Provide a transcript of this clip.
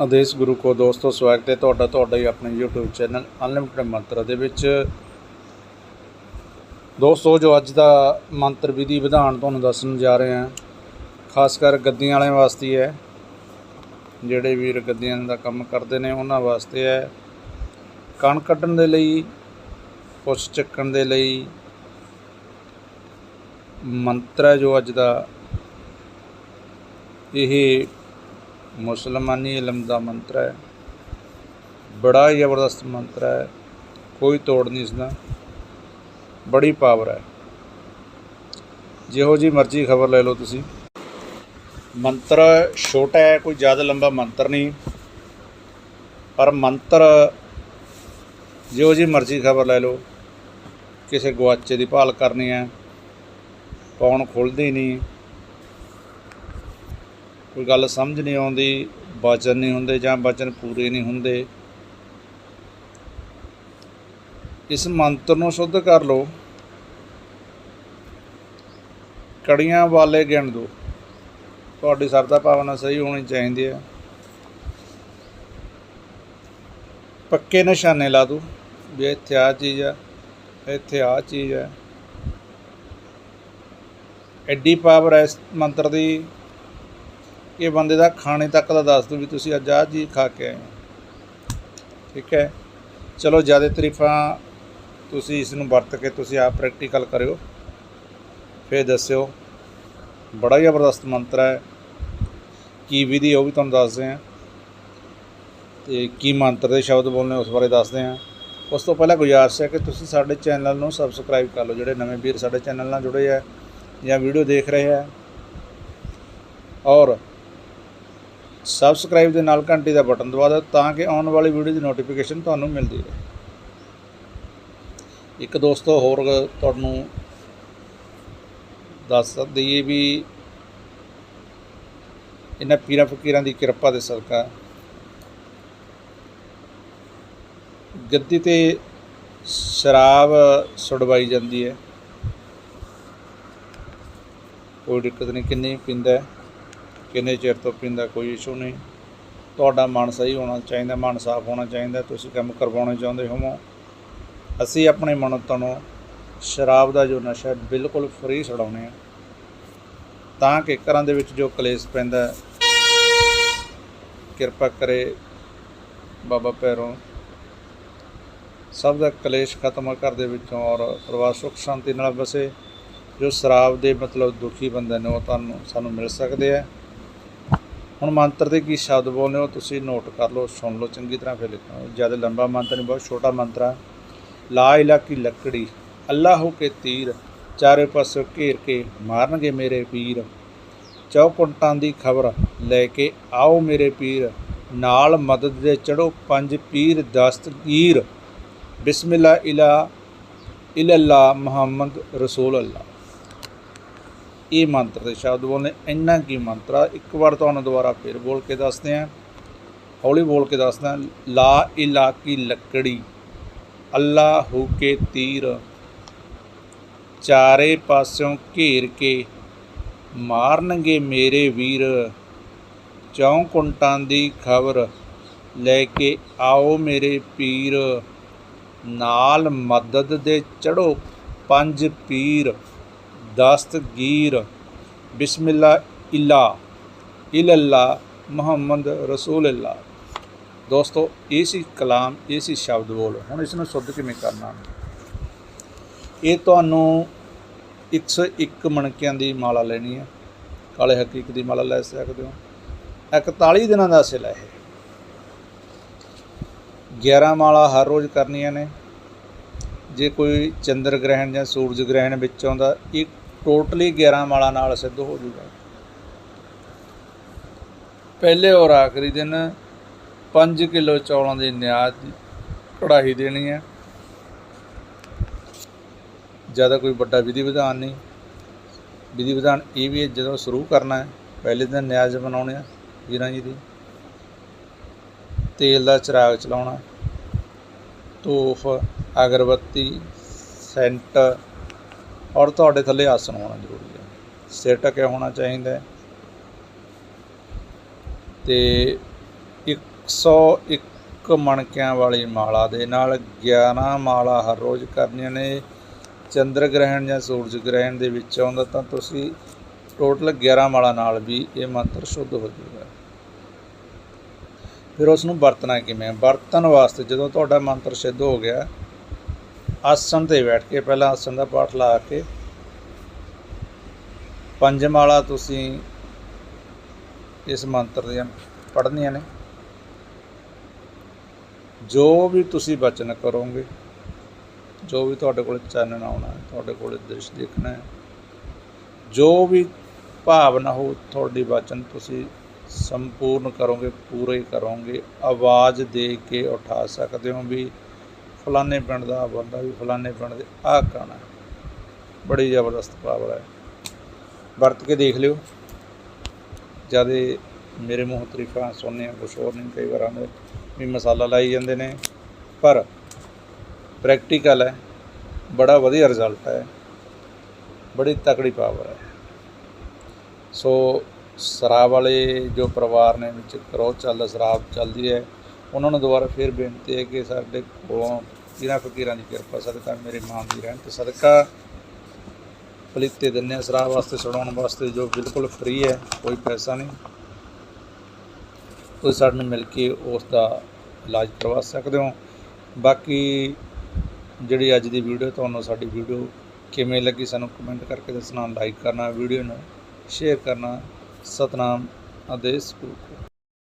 ਆਦੇਸ਼ ਗੁਰੂ ਕੋ ਦੋਸਤੋ, ਸਵਾਗਤ ਹੈ ਤੁਹਾਡਾ ਤੁਹਾਡਾ ਹੀ ਆਪਣੇ YouTube ਚੈਨਲ ਅਨਲਿਮਟਿਡ ਮੰਤਰ ਦੇ ਵਿੱਚ। ਦੋਸਤੋ, ਜੋ ਅੱਜ ਦਾ ਮੰਤਰ ਵਿਧੀ ਵਿਧਾਨ ਤੁਹਾਨੂੰ ਦੱਸਣ ਜਾ ਰਹੇ ਹਾਂ, ਖਾਸ ਕਰ ਗੱਦੀਆਂ ਵਾਲਿਆਂ ਵਾਸਤੇ ਹੈ, ਜਿਹੜੇ ਵੀਰ ਗੱਦੀਆਂ ਦਾ ਕੰਮ ਕਰਦੇ ਨੇ, ਉਹਨਾਂ ਵਾਸਤੇ ਹੈ। ਕਣ ਕੱਢਣ ਦੇ ਲਈ ਕੁਛ ਚੱਕਣ ਦੇ ਲਈ ਮੰਤਰ ਹੈ ਜੋ ਅੱਜ ਦਾ। ਇਹ ਮੁਸਲਮਾਨੀ ਇਲਮ ਦਾ ਮੰਤਰ ਹੈ। ਬੜਾ ਹੀ ਜ਼ਬਰਦਸਤ ਮੰਤਰ ਹੈ। ਕੋਈ ਤੋੜ ਨਹੀਂ ਇਸਦਾ। ਬੜੀ ਪਾਵਰ ਹੈ। ਜਿਹੋ ਜੀ ਮਰਜ਼ੀ ਖਬਰ ਲੈ ਲਓ ਤੁਸੀਂ। ਮੰਤਰ ਛੋਟਾ ਹੈ, ਕੋਈ ਜ਼ਿਆਦਾ ਲੰਬਾ ਮੰਤਰ ਨਹੀਂ। ਪਰ ਮੰਤਰ ਜਿਹੋ ਜੀ ਮਰਜ਼ੀ ਖਬਰ ਲੈ ਲਓ। ਕਿਸੇ ਗਵਾਚੇ ਦੀ ਭਾਲ ਕਰਨੀ ਹੈ। ਕੌਣ ਖੁੱਲਦੀ ਨਹੀਂ। ਕੋਈ ਗੱਲ ਸਮਝ ਨਹੀਂ ਆਉਂਦੀ ਵਚਨ ਨਹੀਂ ਹੁੰਦੇ ਜਾਂ ਵਚਨ ਪੂਰੇ ਨਹੀਂ ਹੁੰਦੇ। ਇਸ ਮੰਤਰ ਨੂੰ ਸ਼ੁੱਧ ਕਰ ਲਓ। ਕੜੀਆਂ ਵਾਲੇ ਗਿਣ ਦਿਓ। ਤੁਹਾਡੀ ਸਰਦਾ ਭਾਵਨਾ ਸਹੀ ਹੋਣੀ ਚਾਹੀਦੀ ਹੈ। ਪੱਕੇ ਨਿਸ਼ਾਨੇ ਲਾ ਦਿਓ ਵੀ ਇੱਥੇ ਆ ਚੀਜ਼ ਆ ਇੱਥੇ ਆ ਚੀਜ਼ ਹੈ। ਐਡੀ ਪਾਵਰ ਹੈ ਇਸ ਮੰਤਰ ਦੀ। ਇਹ ਬੰਦੇ ਦਾ ਖਾਣੇ ਤੱਕ ਦਾ ਦੱਸ ਦਿਓ ਵੀ ਤੁਸੀਂ ਅੱਜ ਆਹ ਜੀ ਖਾ ਕੇ ਆਏ ਹੋ। ਠੀਕ ਹੈ? ਚਲੋ ਜ਼ਿਆਦਾ ਤਰੀਫਾਂ ਤੁਸੀਂ ਇਸ ਨੂੰ ਵਰਤ ਕੇ ਤੁਸੀਂ ਆਪ ਪ੍ਰੈਕਟੀਕਲ ਕਰਿਓ। ਫਿਰ ਦੱਸਿਓ। ਬੜਾ ਹੀ ਜ਼ਬਰਦਸਤ ਮੰਤਰ ਹੈ। ਕੀ ਵਿਧੀ ਉਹ ਵੀ ਤੁਹਾਨੂੰ ਦੱਸਦੇ ਹਾਂ ਤੇ ਕੀ ਮੰਤਰ ਦੇ ਸ਼ਬਦ ਬੋਲਨੇ ਉਸ ਬਾਰੇ ਦੱਸਦੇ ਹਾਂ ਉਸ ਤੋਂ ਪਹਿਲਾਂ ਗੁਜ਼ਾਰਿਸ਼ ਹੈ ਕਿ ਤੁਸੀਂ ਸਾਡੇ ਚੈਨਲ ਨੂੰ ਸਬਸਕ੍ਰਾਈਬ ਕਰ ਲਓ, ਜਿਹੜੇ ਨਵੇਂ ਵੀਰ ਸਾਡੇ ਚੈਨਲ ਨਾਲ ਜੁੜੇ ਆ ਜਾਂ ਵੀਡੀਓ ਦੇਖ ਰਹੇ ਆ ਔਰ ਸਬਸਕ੍ਰਾਈਬ ਦੇ ਨਾਲ ਘੰਟੀ ਦਾ ਬਟਨ ਦਬਾ ਦਿਓ ਤਾਂ ਕਿ ਆਉਣ ਵਾਲੀ ਵੀਡੀਓ ਦੀ ਨੋਟੀਫਿਕੇਸ਼ਨ ਤੁਹਾਨੂੰ ਮਿਲਦੀ ਰਹੇ। ਇੱਕ ਦੋਸਤੋ, ਹੋਰ ਤੁਹਾਨੂੰ ਦੱਸ ਦਈਏ ਵੀ ਇਹਨਾਂ ਪੀਰਾਂ ਫਕੀਰਾਂ ਦੀ ਕਿਰਪਾ ਦੇ ਸਦਕਾ ਗੱਦੀ ਤੇ ਸ਼ਰਾਬ ਛੁਡਵਾਈ ਜਾਂਦੀ ਹੈ। ਕੋਈ ਦਿੱਕਤ ਨਹੀਂ, ਕਿੰਨੀ ਪੀਂਦਾ ਕਿੰਨੇ ਚਿਰ ਤੋਂ ਪੀਂਦਾ ਕੋਈ ਇਸ਼ੂ ਨਹੀਂ। ਤੁਹਾਡਾ ਮਨ ਸਹੀ ਹੋਣਾ ਚਾਹੀਦਾ, ਮਨ ਸਾਫ਼ ਹੋਣਾ ਚਾਹੀਦਾ, ਤੁਸੀਂ ਕੰਮ ਕਰਵਾਉਣੇ ਚਾਹੁੰਦੇ ਹੋਵੋ। ਅਸੀਂ ਆਪਣੇ ਮਨ ਨੂੰ ਸ਼ਰਾਬ ਦਾ ਜੋ ਨਸ਼ਾ ਬਿਲਕੁਲ ਫ੍ਰੀ ਛਡਾਉਣੇ ਆ ਤਾਂ ਕਿ ਘਰਾਂ ਦੇ ਵਿੱਚ ਜੋ ਕਲੇਸ਼ ਪੈਂਦਾ ਕਿਰਪਾ ਕਰੇ ਬਾਬਾ ਪੈਰੋਂ ਸਭ ਦਾ ਕਲੇਸ਼ ਖਤਮ ਕਰ ਦੇ ਵਿੱਚੋਂ ਔਰ ਪਰਿਵਾਰ ਸੁਖ ਸ਼ਾਂਤੀ ਨਾਲ ਵਸੇ। ਜੋ ਸ਼ਰਾਬ ਦੇ ਮਤਲਬ ਦੁਖੀ ਬੰਦੇ ਨੇ ਉਹ ਤੁਹਾਨੂੰ, ਸਾਨੂੰ ਮਿਲ ਸਕਦੇ ਆ। ਹੁਣ ਮੰਤਰ ਦੇ ਕੀ ਸ਼ਬਦ ਬੋਲਨੇ ਹੋ, ਤੁਸੀਂ ਨੋਟ ਕਰ ਲਓ, ਸੁਣ ਲਓ, ਚੰਗੀ ਤਰ੍ਹਾਂ ਫਿਰ ਲਿਖੋ ਜ਼ਿਆਦਾ ਲੰਬਾ ਮੰਤਰ ਨਹੀਂ, ਬਹੁਤ ਛੋਟਾ ਮੰਤਰ ਆ। ਲਾ ਇਲਾ ਕੀ ਲੱਕੜੀ, ਅੱਲਾਹੂ ਕੇ ਤੀਰ, ਚਾਰੇ ਪਾਸੇ ਘੇਰ ਕੇ ਮਾਰਨਗੇ ਮੇਰੇ ਪੀਰ। ਚੌਕੁੰਟਾਂ ਦੀ ਖਬਰ ਲੈ ਕੇ ਆਓ ਮੇਰੇ ਪੀਰ। ਨਾਲ ਮਦਦ ਦੇ ਚੜੋ ਪੰਜ ਪੀਰ ਦਸਤਗੀਰ ਬਿਸਮਿਲ੍ਲਾ ਇਲਾ, ਇਲੱਲਾ ਮੁਹੰਮਦ ਰਸੂਲ ਅੱਲਾ ਇਹ ਮੰਤਰ ਦੇ ਸ਼ਬਦ ਬੋਲਨੇ, ਇੰਨਾ ਕੀ ਮੰਤਰ ਆ। ਇੱਕ ਵਾਰ ਤੁਹਾਨੂੰ ਦੁਬਾਰਾ ਫਿਰ ਬੋਲ ਕੇ ਦੱਸਦੇ ਆਂ, ਹੌਲੀ ਬੋਲ ਕੇ ਦੱਸਦਾ ਲਾ ਇਲਾ ਕੀ ਲੱਕੜੀ, ਅੱਲਾ ਹੋ ਕੇ ਤੀਰ, ਚਾਰੇ ਪਾਸਿਓਂ ਘੇਰ ਕੇ ਮਾਰਨਗੇ ਮੇਰੇ ਵੀਰ, ਚੌਂ ਕੁੰਟਾਂ ਦੀ ਖਬਰ ਲੈ ਕੇ ਆਓ ਮੇਰੇ ਪੀਰ, ਨਾਲ ਮਦਦ ਦੇ ਚੜੋ ਪੰਜ ਪੀਰ। ਦਸਤਗੀਰ। ਬਿਸਮਿਲ੍ਲਾ ਇਲਾ ਇਲੱਲਾ ਮੁਹੰਮਦ ਰਸੂਲ ਅੱਲਾ ਦੋਸਤੋ, ਇਹ ਸੀ ਕਲਾਮ, ਇਹ ਸੀ ਸ਼ਬਦ ਬੋਲ। ਹੁਣ ਇਸ ਨੂੰ ਸ਼ੁੱਧ ਕਿਵੇਂ ਕਰਨਾ? ਇਹ ਤੁਹਾਨੂੰ 101 ਮਣਕਿਆਂ ਦੀ ਮਾਲਾ ਲੈਣੀ ਹੈ। ਕਾਲੇ ਹਕੀਕ ਦੀ ਮਾਲਾ ਲੈ ਸਕਦੇ ਹੋ। 41 ਦਿਨਾਂ ਦਾ ਸਿਲਾ ਇਹ 11 ਮਾਲਾ ਹਰ ਰੋਜ਼ ਕਰਨੀਆਂ ਨੇ। ਜੇ ਕੋਈ ਚੰਦਰ ਗ੍ਰਹਿਣ ਜਾਂ ਸੂਰਜ ਗ੍ਰਹਿਣ ਵਿੱਚ ਆਉਂਦਾ ਇਹ ਟੋਟਲੀ 11 ਮਾਲਾ ਨਾਲ ਸਿੱਧ ਹੋ ਜੂਗਾ। ਪਹਿਲੇ ਔਰ ਆਖਰੀ ਦਿਨ 5 ਕਿਲੋ ਚੌਲਾਂ ਦੀ ਨਿਆਜ਼ ਦੀ ਕੜਾਹੀ ਦੇਣੀ ਹੈ। ਜ਼ਿਆਦਾ ਕੋਈ ਵੱਡਾ ਵਿਧੀ ਵਿਧਾਨ ਨਹੀਂ। ਵਿਧੀ ਵਿਧਾਨ ਇਹ ਵੀ ਹੈ, ਜਦੋਂ ਸ਼ੁਰੂ ਕਰਨਾ ਹੈ, ਪਹਿਲੇ ਦਿਨ ਨਿਆਜ਼ ਬਣਾਉਣੇ ਆ ਵੀਰਾਂ ਜੀ ਦੀ। ਤੇਲ ਦਾ ਚਿਰਾਗ ਚਲਾਉਣਾ ਧੂਫ ਅਗਰਬੱਤੀ, ਸੈਂਟ ਔਰ ਤੁਹਾਡੇ ਥੱਲੇ ਆਸਣ ਹੋਣਾ ਜ਼ਰੂਰੀ ਹੈ। ਸਿਰ ਢੱਕਿਆ ਹੋਣਾ ਚਾਹੀਦਾ ਹੈ। ਤੇ ਇੱਕ 101 ਮਣਕਿਆਂ ਵਾਲੀ ਮਾਲਾ ਦੇ ਨਾਲ 11 ਮਾਲਾ ਹਰ ਰੋਜ਼ ਕਰਨੀਆਂ ਨੇ। ਚੰਦਰ ਗ੍ਰਹਿਣ ਜਾਂ ਸੂਰਜ ਗ੍ਰਹਿਣ ਦੇ ਵਿੱਚ ਆਉਂਦਾ ਤਾਂ ਤੁਸੀਂ ਟੋਟਲ 11 ਮਾਲਾ ਨਾਲ ਵੀ ਇਹ ਮੰਤਰ ਸ਼ੁੱਧ ਹੋ ਜਾਊਗਾ। ਫਿਰ ਉਸ ਨੂੰ ਵਰਤਣਾ ਕਿਵੇਂ? ਵਰਤਣ ਵਾਸਤੇ ਜਦੋਂ ਤੁਹਾਡਾ ਮੰਤਰ ਸਿੱਧ ਹੋ ਗਿਆ ਆਸਣ ਤੇ ਬੈਠ ਕੇ ਪਹਿਲਾਂ ਆਸਣ ਦਾ ਪਾਠ ਲਾ ਕੇ ਪੰਜ ਮਾਲਾ ਤੁਸੀਂ ਇਸ ਮੰਤਰ ਦੀਆਂ ਪੜ੍ਹਨੀਆਂ ਨੇ। ਜੋ ਵੀ ਤੁਸੀਂ ਬਚਨ ਕਰੋਗੇ, ਜੋ ਵੀ ਤੁਹਾਡੇ ਕੋਲ ਚਾਨਣ ਆਉਣਾ ਹੈ, ਤੁਹਾਡੇ ਕੋਲ ਦ੍ਰਿਸ਼ ਦੇਖਣਾ ਹੈ, ਜੋ ਵੀ ਭਾਵਨਾ ਹੋ ਤੁਹਾਡੀ ਬਚਨ ਤੁਸੀਂ ਸੰਪੂਰਨ ਕਰੋਗੇ, ਪੂਰੇ ਕਰੋਗੇ, ਆਵਾਜ਼ ਦੇ ਕੇ ਉਠਾ ਸਕਦੇ ਹੋ ਵੀ ਫਲਾਣੇ ਪਿੰਡ ਦਾ ਬੰਦਾ ਵੀ ਫਲਾਣੇ ਪਿੰਡ ਦੇ ਆ ਗਾਣਾ ਬੜੀ ਜ਼ਬਰਦਸਤ ਪਾਵਰ ਹੈ। ਵਰਤ ਕੇ ਦੇਖ ਲਿਓ। ਜਦੇ ਮੇਰੇ ਮੂੰਹ ਤਰੀਫਾਂ ਸੁਣਨੇ ਕੁਛ ਹੋਰ ਨਹੀਂ, ਕਈ ਵਾਰਾਂ ਦੇ ਵੀ ਮਸਾਲਾ ਲਾਈ ਜਾਂਦੇ ਨੇ। ਪਰ ਪ੍ਰੈਕਟੀਕਲ ਹੈ। ਬੜਾ ਵਧੀਆ ਰਿਜ਼ਲਟ ਹੈ। ਬੜੀ ਤਕੜੀ ਪਾਵਰ ਹੈ। ਸੋ ਸ਼ਰਾਬ ਵਾਲੇ ਜੋ ਪਰਿਵਾਰ ਨੇ ਵਿੱਚ ਕਰੋ ਚੱਲਦਾ ਸ਼ਰਾਬ ਚੱਲਦੀ ਹੈ। ਉਹਨਾਂ ਨੂੰ ਦੁਬਾਰਾ ਫੇਰ ਬੇਨਤੀ ਹੈ ਕਿ ਸਾਡੇ ਕੋਲੋਂ ਪੀਰਾਂ ਫਕੀਰਾਂ ਦੀ ਕਿਰਪਾ, ਸਦਕਾ ਮੇਰੇ ਮਾਂ ਦੀ ਰਹਿਣ ਤੇ ਸਦਕਾ ਪਲੀਤੇ ਦਿੰਦੇ ਹਾਂ ਸ਼ਰਾਬ ਵਾਸਤੇ ਛਡਾਉਣ ਵਾਸਤੇ, ਜੋ ਬਿਲਕੁਲ ਫ੍ਰੀ ਹੈ, ਕੋਈ ਪੈਸਾ ਨਹੀਂ। ਤੁਸੀਂ ਸਾਡੇ ਨਾਲ ਮਿਲ ਕੇ ਉਸ ਦਾ ਇਲਾਜ ਕਰਵਾ ਸਕਦੇ ਹੋ। ਬਾਕੀ ਜਿਹੜੀ ਅੱਜ ਦੀ ਵੀਡੀਓ ਤੁਹਾਨੂੰ ਸਾਡੀ ਵੀਡੀਓ ਕਿਵੇਂ ਲੱਗੀ, ਸਾਨੂੰ ਕਮੈਂਟ ਕਰਕੇ ਦੱਸਣਾ ਲਾਈਕ ਕਰਨਾ ਵੀਡੀਓ ਨੂੰ ਸ਼ੇਅਰ ਕਰਨਾ। ਸਤਨਾਮ ਆਦੇਸ਼ ਗੁਰੂ